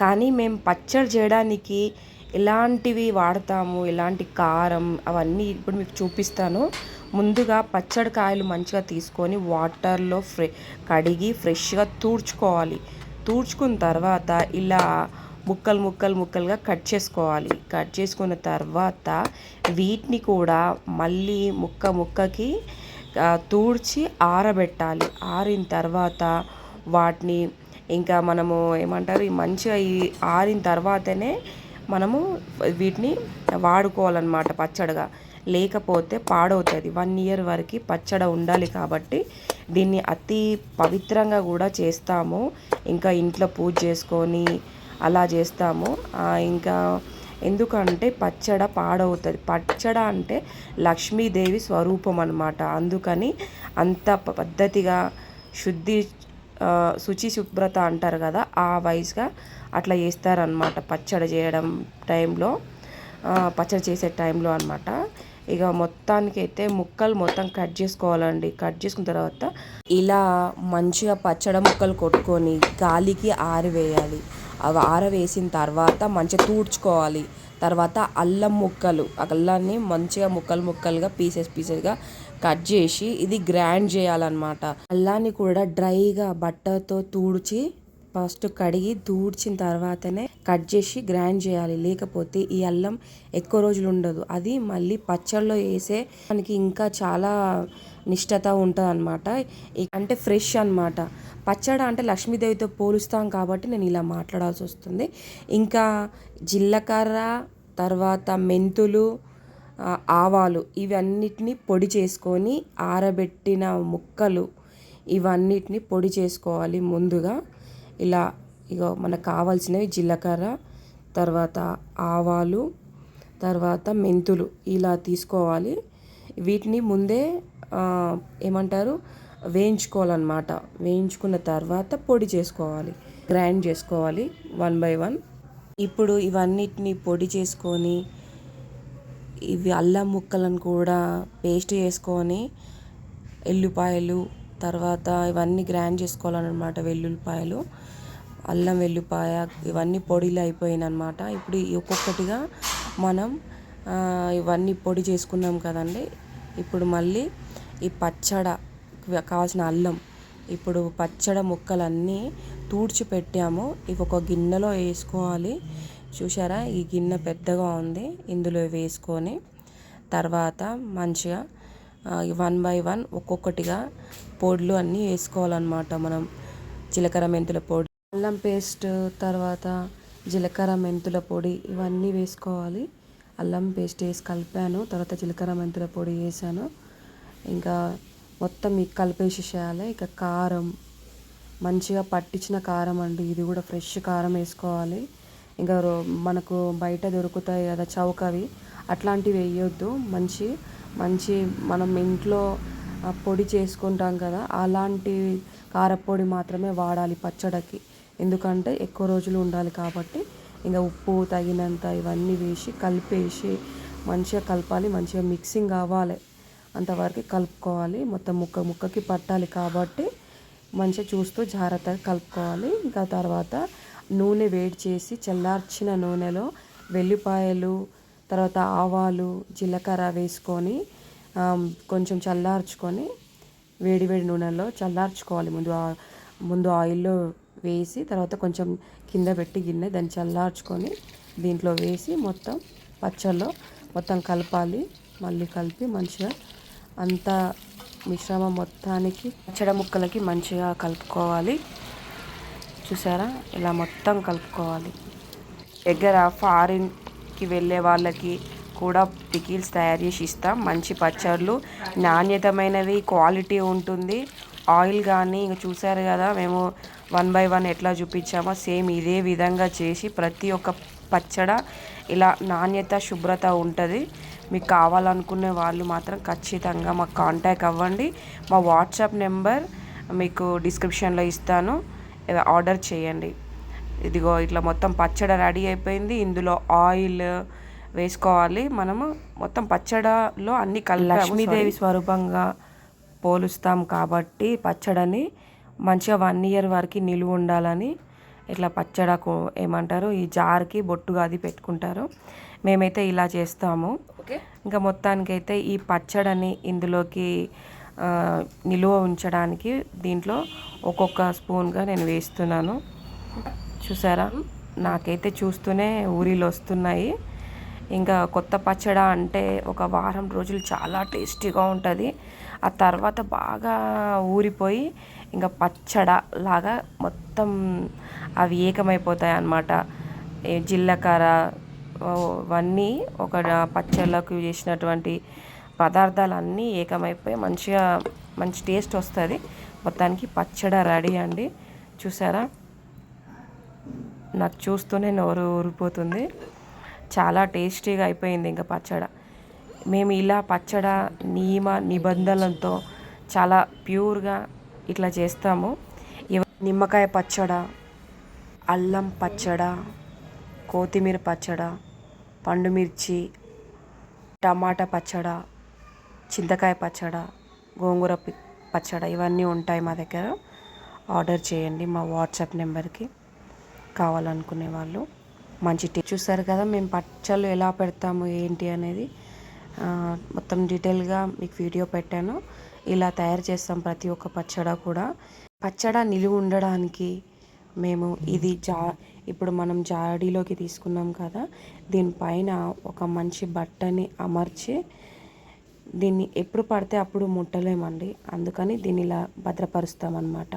కానీ మేము పచ్చడి చేయడానికి ఎలాంటివి వాడతాము ఎలాంటి కారం అవన్నీ ఇప్పుడు మీకు చూపిస్తాను. ముందుగా పచ్చడి కాయలు మంచిగా తీసుకొని వాటర్లో ఫ్రె కడిగి ఫ్రెష్గా తూడ్చుకోవాలి. తూడ్చుకున్న తర్వాత ఇలా ముక్కలు ముక్కలు ముక్కలుగా కట్ చేసుకోవాలి. కట్ చేసుకున్న తర్వాత వీటిని కూడా మళ్ళీ ముక్క ముక్కకి తూడ్చి ఆరబెట్టాలి. ఆరిన తర్వాత వాటిని ఇంకా మనము ఏమంటారు ఈ మంచిగా ఈ ఆరిన తర్వాతనే మనము వీటిని వాడుకోవాలన్నమాట పచ్చడిగా. లేకపోతే పాడవుతుంది. వన్ ఇయర్ వరకు పచ్చడి ఉండాలి కాబట్టి దీన్ని అతి పవిత్రంగా కూడా చేస్తాము. ఇంకా ఇంట్లో పూజ చేసుకొని అలా చేస్తాము. ఇంకా ఎందుకంటే పచ్చడ పాడవుతుంది. పచ్చడ అంటే లక్ష్మీదేవి స్వరూపం అనమాట అందుకని అంత పద్ధతిగా శుద్ధి శుచి శుభ్రత అంటారు కదా ఆ వైజ్గా అట్లా చేస్తారనమాట పచ్చడి చేయడం టైంలో పచ్చడి చేసే టైంలో అనమాట ఇక మొత్తానికి అయితే ముక్కలు మొత్తం కట్ చేసుకోవాలండి. కట్ చేసుకున్న తర్వాత ఇలా మంచిగా పచ్చడి ముక్కలు కొట్టుకొని గాలికి ఆరివేయాలి. అవి ఆరవేసిన తర్వాత మంచిగా తూడ్చుకోవాలి. తర్వాత అల్లం ముక్కలు ఆ అల్లాన్ని మంచిగా ముక్కలు ముక్కలుగా పీసెస్ పీసెస్గా కట్ చేసి ఇది గ్రైండ్ చేయాలన్నమాట. అల్లాన్ని కూడా డ్రైగా బట్టతో తూడ్చి ఫస్ట్ కడిగి దూడ్చిన తర్వాతనే కట్ చేసి గ్రైండ్ చేయాలి. లేకపోతే ఈ అల్లం ఎక్కువ రోజులు ఉండదు. అది మళ్ళీ పచ్చళ్ళలో వేసే మనకి ఇంకా చాలా నిష్టత ఉంటుంది అనమాట అంటే ఫ్రెష్ అనమాట పచ్చడి అంటే లక్ష్మీదేవితో పోలుస్తాం కాబట్టి నేను ఇలా మాట్లాడాల్సి వస్తుంది. ఇంకా జీలకర్ర తర్వాత మెంతులు ఆవాలు ఇవన్నిటిని పొడి చేసుకొని ఆరబెట్టిన ముక్కలు ఇవన్నిటిని పొడి చేసుకోవాలి ముందుగా. ఇలా ఇగో మనకు కావాల్సినవి జీలకర్ర తర్వాత ఆవాలు తర్వాత మెంతులు ఇలా తీసుకోవాలి. వీటిని ముందే ఏమంటారు? వేయించుకోవాలన్నమాట. వేయించుకున్న తర్వాత పొడి చేసుకోవాలి. గ్రైండ్ చేసుకోవాలి వన్ బై వన్. ఇప్పుడు ఇవన్నిటిని పొడి చేసుకొని ఇవి అల్లం ముక్కలను కూడా పేస్ట్ చేసుకొని ఎల్లుపాయలు తర్వాత ఇవన్నీ గ్రైండ్ చేసుకోవాలన్నమాట వెల్లుల్లిపాయలు. అల్లం వెల్లిపాయ ఇవన్నీ పొడిలు అయిపోయినమాట ఇప్పుడు ఒక్కొక్కటిగా మనం ఇవన్నీ పొడి చేసుకున్నాం కదండి. ఇప్పుడు మళ్ళీ ఈ పచ్చడ కావాల్సిన అల్లం. ఇప్పుడు పచ్చడ ముక్కలన్నీ తూడ్చి పెట్టాము. ఇవి ఒక గిన్నెలో వేసుకోవాలి. చూసారా ఈ గిన్నె పెద్దగా ఉంది. ఇందులో వేసుకొని తర్వాత మంచిగా వన్ బై వన్ ఒక్కొక్కటిగా పొడులు అన్నీ వేసుకోవాలన్నమాట మనం. జీలకర్ర మెంతుల పొడి అల్లం పేస్ట్ తర్వాత జీలకర్ర మెంతుల పొడి ఇవన్నీ వేసుకోవాలి. అల్లం పేస్ట్ వేసి కలిపాను. తర్వాత జీలకర్ర మెంతుల పొడి వేసాను. ఇంకా మొత్తం మీకు కలిపేసేసేయాలి. ఇక కారం మంచిగా పట్టించిన కారం అండి. ఇది కూడా ఫ్రెష్ కారం వేసుకోవాలి. ఇంకా రో- మనకు బయట దొరుకుతాయి కదా చౌకవి అట్లాంటివి వేయొద్దు. మంచి మంచి మనం ఇంట్లో పొడి చేసుకుంటాం కదా అలాంటి కారపొడి మాత్రమే వాడాలి పచ్చడికి. ఎందుకంటే ఎక్కువ రోజులు ఉండాలి కాబట్టి ఇంకా ఉప్పు తగినంత ఇవన్నీ వేసి కలిపేసి మంచిగా కలపాలి మంచిగా మిక్సింగ్ అవ్వాలి. అంతవరకు కలుపుకోవాలి. మొత్తం ముక్క ముక్కకి పట్టాలి కాబట్టి మంచిగా చూస్తూ జాగ్రత్తగా కలుపుకోవాలి. ఇంకా తర్వాత నూనె వేడి చేసి చల్లార్చిన నూనెలో వెల్లిపాయలు తర్వాత ఆవాలు జీలకర్ర వేసుకొని కొంచెం చల్లార్చుకొని వేడి వేడి నూనెలో చల్లార్చుకోవాలి. ముందు ముందు ఆయిల్లో వేసి తర్వాత కొంచెం కింద పెట్టి గిన్నె దాన్ని చల్లార్చుకొని దీంట్లో వేసి మొత్తం పచ్చల్లో మొత్తం కలపాలి. మళ్ళీ కలిపి మంచిగా అంతా మిశ్రమం మొత్తానికి పచ్చడి ముక్కలకి మంచిగా కలుపుకోవాలి. చూసారా? ఇలా మొత్తం కలుపుకోవాలి. దగ్గర ఫారిన్కి వెళ్ళే వాళ్ళకి కూడా పికిల్స్ తయారు చేసి ఇస్తాం. మంచి పచ్చళ్ళు నాణ్యతమైనవి క్వాలిటీ ఉంటుంది. ఆయిల్ కానీ ఇంకా చూసారు కదా మేము వన్ బై వన్ ఎట్లా చూపించామో సేమ్ ఇదే విధంగా చేసి ప్రతి ఒక్క పచ్చడ ఇలా నాణ్యత శుభ్రత ఉంటుంది. మీకు కావాలనుకునే వాళ్ళు మాత్రం ఖచ్చితంగా మాకు కాంటాక్ట్ అవ్వండి. మా వాట్సాప్ నెంబర్ మీకు డిస్క్రిప్షన్లో ఇస్తాను. ఆర్డర్ చేయండి. ఇదిగో ఇట్లా మొత్తం పచ్చడి రెడీ అయిపోయింది. ఇందులో ఆయిల్ వేసుకోవాలి. మనము మొత్తం పచ్చడిలో అన్ని కల్ లక్ష్మీదేవి స్వరూపంగా పోలుస్తాం కాబట్టి పచ్చడిని మంచిగా వన్ ఇయర్ వరకు నిలువ ఉండాలని ఇట్లా పచ్చడకు ఏమంటారు ఈ జార్కి బొట్టుగా అది పెట్టుకుంటారు. మేమైతే ఇలా చేస్తాము. ఇంకా మొత్తానికైతే ఈ పచ్చడిని ఇందులోకి నిలువ ఉంచడానికి దీంట్లో ఒక్కొక్క స్పూన్గా నేను వేస్తున్నాను. చూసారా? నాకైతే చూస్తూనే ఊరిలో వస్తున్నాయి. ఇంకా కొత్త పచ్చడ అంటే ఒక వారం రోజులు చాలా టేస్టీగా ఉంటుంది. ఆ తర్వాత బాగా ఊరిపోయి ఇంకా పచ్చడ లాగా మొత్తం అవి ఏకమైపోతాయి అన్నమాట జీలకర్ర అవన్నీ ఒక పచ్చళ్ళకు చేసినటువంటి పదార్థాలన్నీ ఏకమైపోయి మంచిగా మంచి టేస్ట్ వస్తుంది. మొత్తానికి పచ్చడ రెడీ అండి. చూసారా? నాకు చూస్తూనే నోరు ఊరిపోతుంది. చాలా టేస్టీగా అయిపోయింది ఇంకా పచ్చడ. మేము ఇలా పచ్చడ నియమ నిబంధనలతో చాలా ప్యూర్గా ఇట్లా చేస్తాము. నిమ్మకాయ పచ్చడ అల్లం పచ్చడ కొత్తిమీర పచ్చడ పండుమిర్చి టమాటా పచ్చడ చింతకాయ పచ్చడ గోంగూర పచ్చడ ఇవన్నీ ఉంటాయి మా దగ్గర. ఆర్డర్ చేయండి మా వాట్సాప్ నెంబర్కి. కావాలనుకునే వాళ్ళు మంచి టీ చూసారు కదా మేము పచ్చళ్ళు ఎలా పెడతాము ఏంటి అనేది. మొత్తం డీటెయిల్గా మీకు వీడియో పెట్టాను. ఇలా తయారు చేస్తాం ప్రతి ఒక్క పచ్చడ కూడా. పచ్చడ నిలువ ఉండడానికి మేము ఇది జా ఇప్పుడు మనం జాడీలోకి తీసుకున్నాం కదా దీనిపైన ఒక మంచి బట్టని అమర్చి దీన్ని ఎప్పుడు పడితే అప్పుడు ముట్టలేమండి. అందుకని దీన్ని ఇలా భద్రపరుస్తామన్నమాట.